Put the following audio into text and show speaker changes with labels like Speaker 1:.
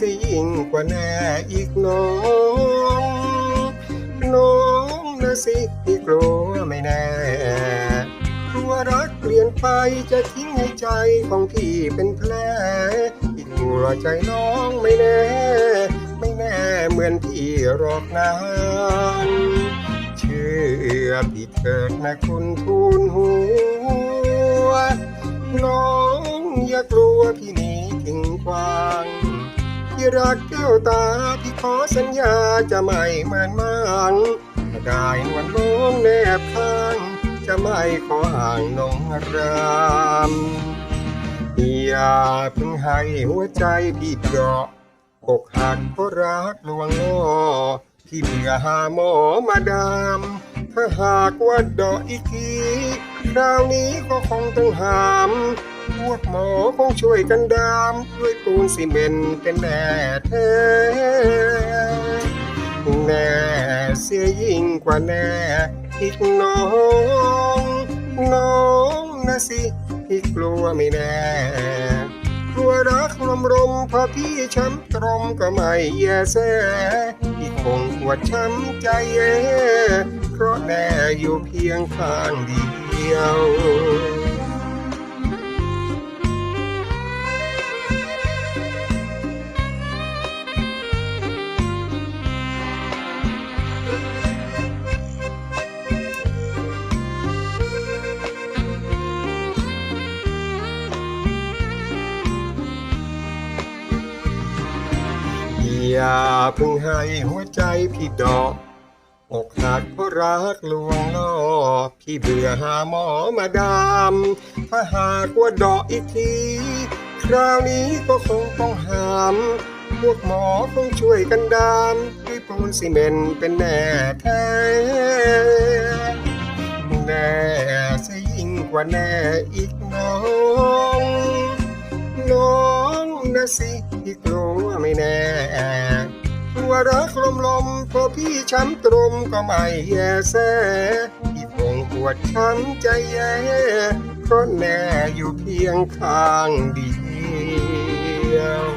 Speaker 1: ยิ่งกว่าแน่อีกน้อง น้องนะสิที่กลัวไม่แน่กลัวรักเปลี่ยนไปจะทิ้งให้ใจของพี่เป็นแผลอีกกลัวใจน้องไม่แน่ ไม่แน่เหมือนพี่หรอกนะเชื่อพี่เถิดนะคุณทูลหัวน้องอย่ากลัวพี่หนี้ทิ้งกวาง ที่รักแก้วตาพี่ขอสัญญาจะไม่มือนมันถ้าได้นวลน้องแนบข้าง จะไม่ขอห่างนองรามอย่าเพิ่งให้หัวใจพี่เดาะอกหักเพราะรักลวงล่อพี่เบื่อหาหมอมาดาม ถ้าหากว่าดาะอีกทีคราวนี้ก็คงต้องหาม พวกหมอคงช่วยกันดามด้วยปูนซีเมนเป็นแน่แท้แน่เสียยิ่งกว่าแน่อีกน้องน้องนะสิที่กลัวไม่แน่กลัวรักลมรมพอพี่ช้ำตรมก็ไม่แย่แสพี่คงปวดช้ำใจแย่เพราะแน่อยู่เพียงข้างเดียว อย่าเพิ่งให้หัวใจพี่ดอกอกหักเพราะรักลวงล่อพี่เบื่อหาหมอมาดามถ้าหากว่าดอกอีกที คราวนี้ก็คงต้องหาม พวกหมอคงช่วยกันดามด้วยปูนซีเมนต์เป็นแน่แท้แน่ซะยิ่งกว่าแน่อีกน้อง น้องนะสิ ที่กลัวไม่แน่กลัวรักลมลมพอพี่ช้ำตรมก็ไม่แยแสพี่คงปวดช้ำใจแย่เพราะแน่อยู่เพียงข้างเดียว